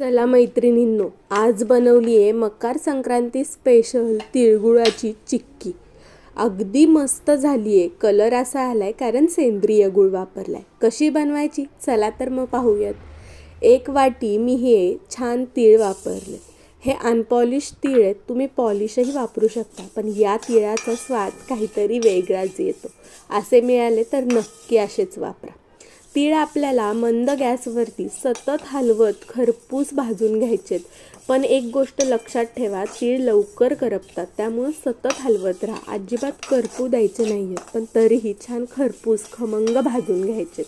चला मैत्रिणींनो आज बनवली आहे मकर संक्रांती स्पेशल तिळगुळाची चिक्की. अगदी मस्त झाली आहे कलर असा आला आहे कारण सेंद्रिय गुळ वापरला आहे कशी बनवायची? चला तर मग पाहूयात. एक वाटी मी हे छान तीळ वापरले. हे अनपॉलिश तीळ आहेत. तुम्ही पॉलिशही वापरू शकता. पण या तिळाचा स्वाद काहीतरी वेगळाच येतो. असे मिळाले तर नक्की असेच वापरा. तीळ आपल्याला मंद गॅसवरती सतत हलवत खरपूस भाजून घ्यायचेत. पण एक गोष्ट लक्षात ठेवा तीळ लवकर करपतात त्यामुळं सतत हलवत राहा. अजिबात करपू द्यायचे नाही आहेत पण तरीही छान खरपूस खमंग भाजून घ्यायचेत.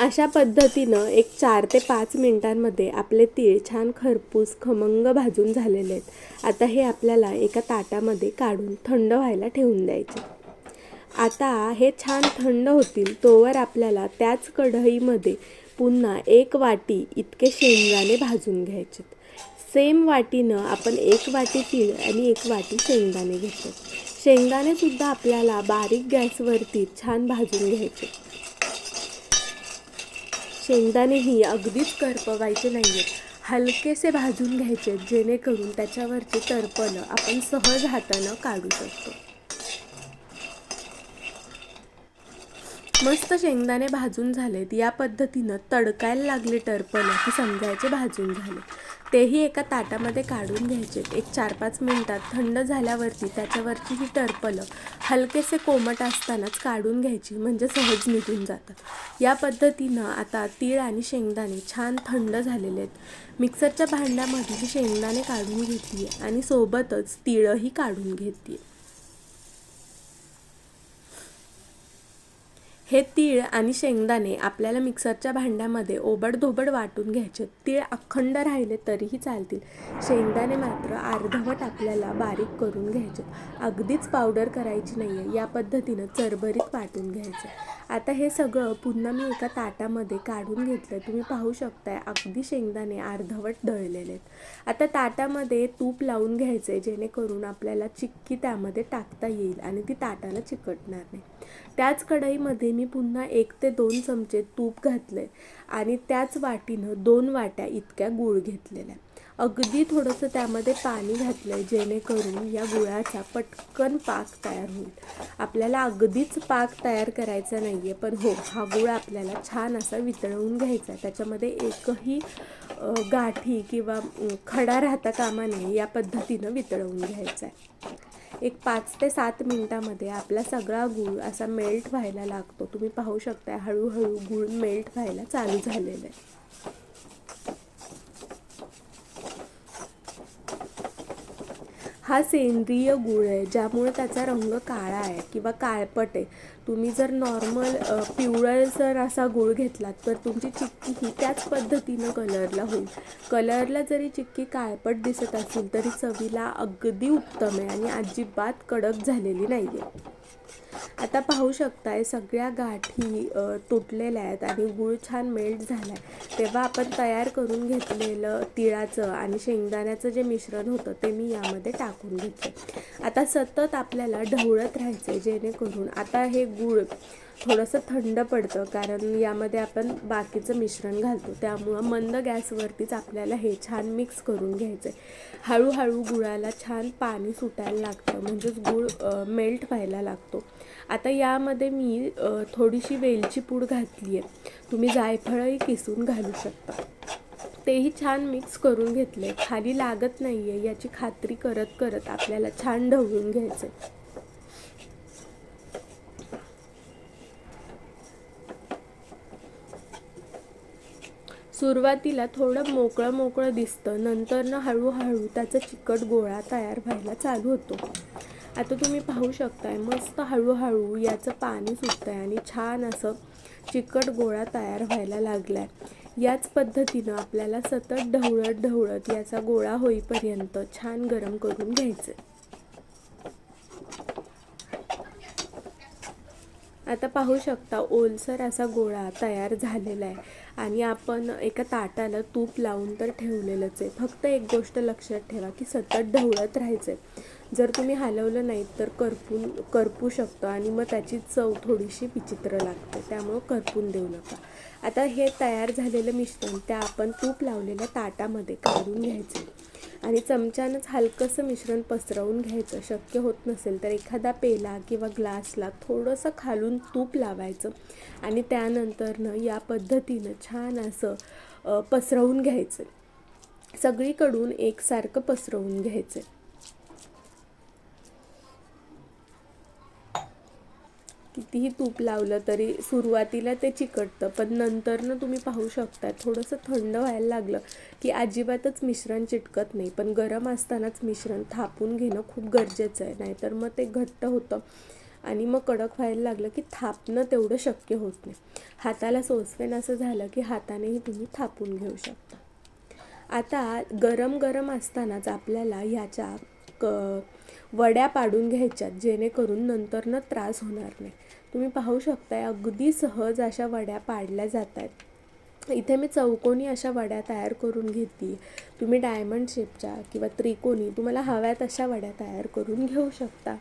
अशा पद्धतीनं एक चार ते पाच मिनटांमध्ये आपले तीळ छान खरपूस खमंग भाजून झालेले आहेत. आता हे आपल्याला एका ताटामध्ये काढून थंड व्हायला ठेवून द्यायचे. आता हे छान थंड होतील तोवर आपल्याला त्याच कढईमध्ये पुन्हा एक वाटी इतके शेंगदाणे भाजून घ्यायचे सेम वाटीनं आपण एक वाटी तीळ आणि एक वाटी शेंगदाणे घेतो शेंगदाणेसुद्धा आपल्याला बारीक गॅसवरती छान भाजून घ्यायचे. शेंगदाणेही अगदीच करपवायचे नाही आहेत हलकेसे भाजून घ्यायचे जेणेकरून त्याच्यावरचे टरपलं आपण सहज हातानं काढू शकतो. मस्त शेंगदाणे भाजून झालेत. या पद्धतीनं तडकायला लागले टरपलं की समजायचे भाजून झाले. तेही एका ताटामध्ये काढून घ्यायचे. एक चार पाच मिनटात थंड झाल्यावरती त्याच्यावरची ही टरपलं हलकेसे कोमट असतानाच काढून घ्यायची. म्हणजे सहज निघून जातात या पद्धतीनं आता तीळ आणि शेंगदाणे छान थंड झालेले आहेत. मिक्सरच्या भांड्यामध्ये ही शेंगदाणे काढून घेतली आणि सोबतच तिळही काढून घेतली हे तीळ आणि शेंगदाणे आपल्याला मिक्सरच्या भांड्यामध्ये ओबडधोबड वाटून घ्यायचे. तीळ अखंड राहिले तरीही चालतील. शेंगदाणे मात्र अर्धवट आपल्याला बारीक करून घ्यायचे. अगदीच पावडर करायची नाही आहे या पद्धतीनं चरबरीत वाटून घ्यायचं. आता हे सगळं पुन्हा मी एका ताटामध्ये काढून घेतलं तुम्ही पाहू शकताय अगदी शेंगदाणे अर्धवट दळलेले आहेत. आता ताटामध्ये तूप लावून घ्यायचे जेणेकरून आपल्याला चिक्की त्यामध्ये टाकता येईल आणि ती ताटाला चिकटणार नाही. त्याच कढईमध्ये मी पुन्हा एक ते दोन चमचे तूप घातले आणि त्याच वाटीनं दोन वाट्या इतक्या गूळ घेतलेल्या. अगदी थोडंसं त्यामध्ये पाणी घातलं आहे जेणेकरून या गुळाचा पटकन पाक तयार होईल. आपल्याला अगदीच पाक तयार करायचा नाही आहे पण हो हा गुळ आपल्याला छान असा वितळवून घ्यायचा. आहे त्याच्यामध्ये एकही गाठी किंवा खडा राहता कामा नये या पद्धतीनं वितळवून घ्यायचा आहे. एक पाच ते सात मिनटामध्ये आपला सगळा गूळ असा मेल्ट व्हायला लागतो. तुम्ही पाहू शकता हळूहळू गूळ मेल्ट व्हायला चालू झालेलं आहे. हा सेंद्रिय गूळ आहे ज्यामुळे त्याचा रंग काळा आहे किंवा काळपट आहे. तुम्ही जर नॉर्मल पिवळसर असा गूळ घेतलात तर तुमची चिक्की ही त्याच पद्धतीनं कलरला होईल. कलरला जरी चिक्की काळपट दिसत असेल तरी चवीला अगदी उत्तम आहे आणि अजिबात कडक झालेली नाही आहे आता पाहू शकताय सगळ्या गाठी तुटलेल्या आहेत आणि गूळ छान मेल्ट झाला आहे तेव्हा आपण तयार करून घेतलेलं तिळाचं आणि शेंगदाण्याचं जे मिश्रण होतं ते मी यामध्ये टाकून घेतलं आता सतत आपल्याला ढवळत राहायचं आहे जेणेकरून आता हे गूळ थोडंसं थंड पडतं कारण यामध्ये आपण बाकीचं मिश्रण घालतो. त्यामुळं मंद गॅसवरतीच आपल्याला हे छान मिक्स करून घ्यायचं आहे हळूहळू गुळाला छान पाणी सुटायला लागतं म्हणजेच गूळ मेल्ट व्हायला लागतो. आता यामध्ये मी थोडीशी वेलची पूड घातली आहे तुम्ही जायफळही किसून घालू शकता. तेही छान मिक्स करून घेतले खाली लागत नाही आहे याची खात्री करत करत आपल्याला छान ढवळून घ्यायचं आहे सुरुवातीला थोडं मोकळं मोकळं दिसतं. नंतर ना हळूहळू त्याचा चिकट गोळा तयार व्हायला चालू होतो. आता तुम्ही पाहू शकताय मस्त हळूहळू याचं पाणी सुटतं आहे आणि छान असं चिकट गोळा तयार व्हायला लागला आहे याच पद्धतीनं आपल्याला सतत ढवळत ढवळत याचा गोळा होईपर्यंत छान गरम करून घ्यायचं. आता पाहू शकता ओलसर असा गोळा तयार झालेला आहे. आणि आपण एका ताटाला तूप लावून तर ठेवलेलंच आहे. फक्त एक गोष्ट लक्षात ठेवा की सतत ढवळत राहायचं आहे जर तुम्ही हलवलं नाही तर करपून करपू शकतो आणि मग त्याची चव थोडीशी विचित्र लागते. त्यामुळं करपून देऊ नका. आता हे तयार झालेलं मिश्रण त्या आपण तूप लावलेल्या ताटामध्ये काढून घ्यायचं आणि चमच्यानंच हलकंसं मिश्रण पसरवून घ्यायचं. शक्य होत नसेल तर एखादा पेला किंवा ग्लासला थोडंसं खालून तूप लावायचं आणि त्यानंतरनं या पद्धतीनं छान असं पसरवून घ्यायचं. सगळीकडून एकसारखं पसरवून घ्यायचं. कितीही तूप लावलं तरी सुरुवातीला ते चिकटतं पण नंतरनं तुम्ही पाहू शकता थोडंसं थंड व्हायला लागलं की अजिबातच मिश्रण चिटकत नाही. पण गरम असतानाच मिश्रण थापून घेणं खूप गरजेचं आहे नाहीतर मग ते घट्ट होतं आणि मग कडक व्हायला लागलं की थापणं तेवढं शक्य होत नाही. हाताला सोसवेन असं झालं की हातानेही तुम्ही थापून घेऊ शकता. आता गरम गरम असतानाच आपल्याला ह्याच्या क वड्या पाडून घ्यायच्यात जेणेकरून नंतरनं त्रास होणार नाही. तुम्ही पाहू शकताय अगदी सहज अशा वड्या पाडल्या जात आहेत इथे मी चौकोनी अशा वड्या तयार करून घेते. तुम्ही डायमंड शेपच्या किंवा त्रिकोणी तुम्हाला हव्यात अशा वड्या तयार करून घेऊ शकता.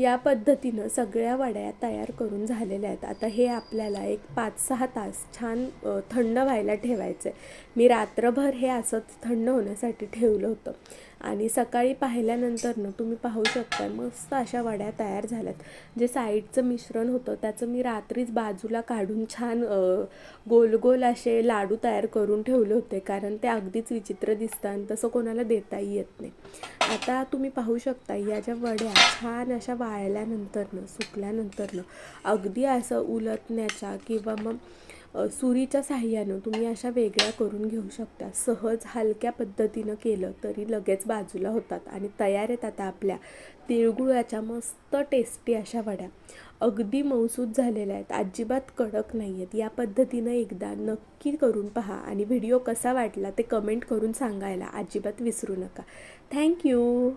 या पद्धतीनं सगळ्या वड्या तयार करून झालेल्या आहेत. आता हे आपल्याला एक पाच सहा तास छान थंड व्हायला ठेवायचं आहे मी रात्रभर हे असंच थंड होण्यासाठी ठेवलं होतं. आणि सकाळी पाहिल्यानंतरनं तुम्ही पाहू शकता मस्त अशा वड्या तयार झाल्यात. जे साईडचं मिश्रण होतं त्याचं मी रात्रीच बाजूला काढून छान गोल गोल असे लाडू तयार करून ठेवले होते. कारण ते अगदीच विचित्र दिसतं आणि तसं कोणाला देताही येत नाही. आता तुम्ही पाहू शकता या ज्या वड्या छान अशा वाळल्यानंतरनं सुकल्यानंतरनं अगदी असं उलटण्याच्या किंवा मग सुरीच्या साह्यानं तुम्ही अशा वेगळ्या करून घेऊ शकता. सहज हलक्या पद्धतीनं केलं तरी लगेच बाजूला होतात आणि तयार आहेत आता आपल्या. तिळगुळाच्या मस्त टेस्टी अशा वड्या. अगदी मौसूद झालेल्या आहेत. अजिबात कडक नाही आहेत. या पद्धतीनं एकदा नक्की करून पहा आणि व्हिडिओ कसा वाटला ते कमेंट करून सांगायला अजिबात विसरू नका. थँक्यू